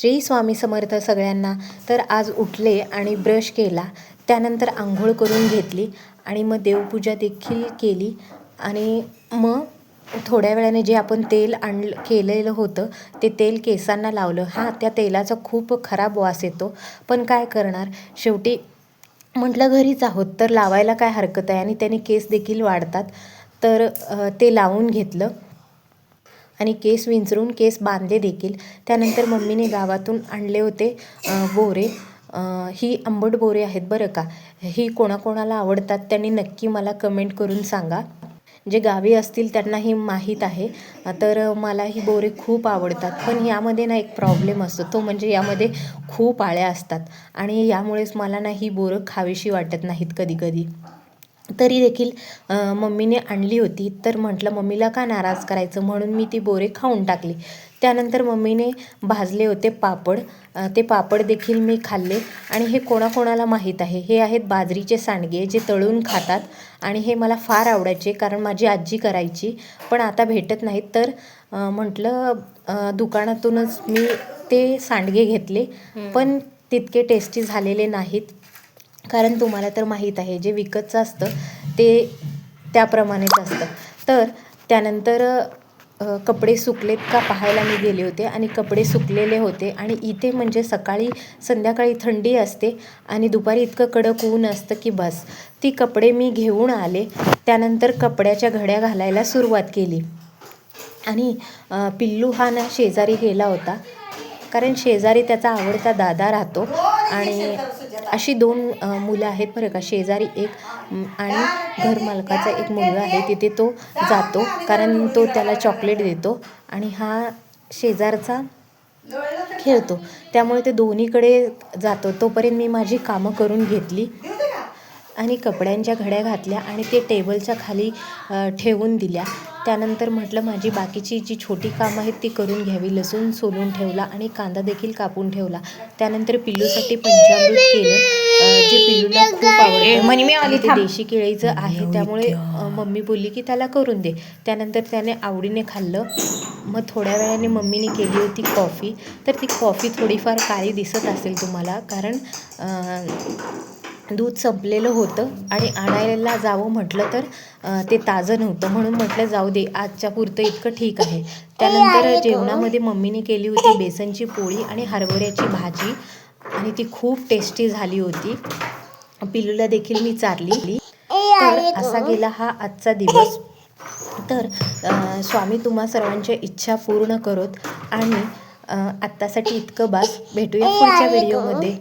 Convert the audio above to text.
श्री स्वामी समर्थ सगळ्यांना तर आज उठले आणि ब्रश केला. त्यानंतर आंघोळ करून घेतली आणि मग देवपूजा देखील केली. आणि मग थोड्या वेळाने जे आपण तेल आणलं केलेलं होतं ते तेल केसांना लावलं. हां त्या तेलाचा खूप खराब वास येतो. पण काय करणार? शेवटी म्हटलं घरीच आहोत तर लावायला काय हरकत आहे? आणि त्याने केस देखील वाढतात. तर ते लावून घेतलं. आणि केस विंचरून केस बांधले देखील. त्यानंतर मम्मीने गावातून आणले होते बोरे. ही आंबट बोरे आहेत बरं का. ही कोणाकोणाला आवडतात त्यांनी नक्की मला कमेंट करून सांगा. जे गावी असतील त्यांना ही माहीत आहे. तर मला ही बोरे खूप आवडतात. पण यामध्ये ना एक प्रॉब्लेम असतो. तो म्हणजे यामध्ये खूप आळ्या असतात. आणि यामुळेच मला ना ही बोरं खावीशी वाटत नाहीत कधी कधी. तरी देखील मम्मीने आणली होती. तर म्हटलं मम्मीला का नाराज करायचं? म्हणून मी ती बोरे खाऊन टाकली. त्यानंतर मम्मीने भाजले होते पापड. ते पापड देखील मी खाल्ले. आणि हे कोणाकोणाला माहीत आहे? हे आहेत बाजरीचे सांडगे जे तळून खातात. आणि हे मला फार आवडायचे कारण माझी आजी करायची. पण आता भेटत नाहीत. तर म्हटलं दुकानातूनच मी ते सांडगे घेतले. पण तितके टेस्टी झालेले नाहीत. कारण तुम्हाला तर माहीत आहे जे विकतचं असतं ते त्याप्रमाणेच असतं. तर त्यानंतर कपडे सुकलेत का पाहायला मी गेले होते आणि कपडे सुकलेले होते आणि इथे म्हणजे सकाळी संध्याकाळी थंडी असते आणि दुपारी इतकं कडक ऊन असतं की बस. ती कपडे मी घेऊन आले त्यानंतर कपड्याच्या घड्या घालायला सुरुवात केली. आणि पिल्लू हा ना शेजारी गेला होता. कारण शेजारी त्याचा आवडता दादा राहतो आणि अशी दोन मुलं आहेत बरं का. शेजारी एक आणि घरमालकाचा एक मुलगा आहे. तिथे तो जातो. कारण तो त्याला चॉकलेट देतो आणि हा शेजारचा खेळतो. त्यामुळे ते दोन्हीकडे जातो. तोपर्यंत मी माझी कामं करून घेतली. आणि कपड्यांच्या घड्या घातल्या आणि ते टेबलच्या खाली ठेवून दिल्या. त्यानंतर म्हटलं माझी बाकीची जी छोटी कामं आहेत ती करून घ्यावी. लसूण सोलून ठेवला आणि कांदा देखील कापून ठेवला. त्यानंतर पिल्लूसाठी पंचामृत केलं जे पिल्लूला खूप आवडतं. आणि ते देशी केळीचं आहे त्यामुळे मम्मी बोलली की त्याला करून दे. त्यानंतर त्याने आवडीने खाल्लं. मग थोड्या वेळाने मम्मीने केली होती कॉफी. तर ती कॉफी थोडीफार काळी दिसत असेल तुम्हाला कारण दूध संपलेलं होतं आणि आणायला जावं म्हटलं तर ते ताजं नव्हतं. म्हणून म्हटलं जाऊ दे आजच्या पुरतं इतकं ठीक आहे. त्यानंतर जेवणामध्ये मम्मीने केली होती बेसनची पोळी आणि हरभऱ्याची भाजी आणि ती खूप टेस्टी झाली होती. पिल्लूला देखील मी चारली. तर असा गेला हा आजचा दिवस. तर स्वामी तुम्हा सर्वांच्या इच्छा पूर्ण करोत आणि आत्तासाठी इतकं बास. भेटूया पुढच्या व्हिडिओमध्ये.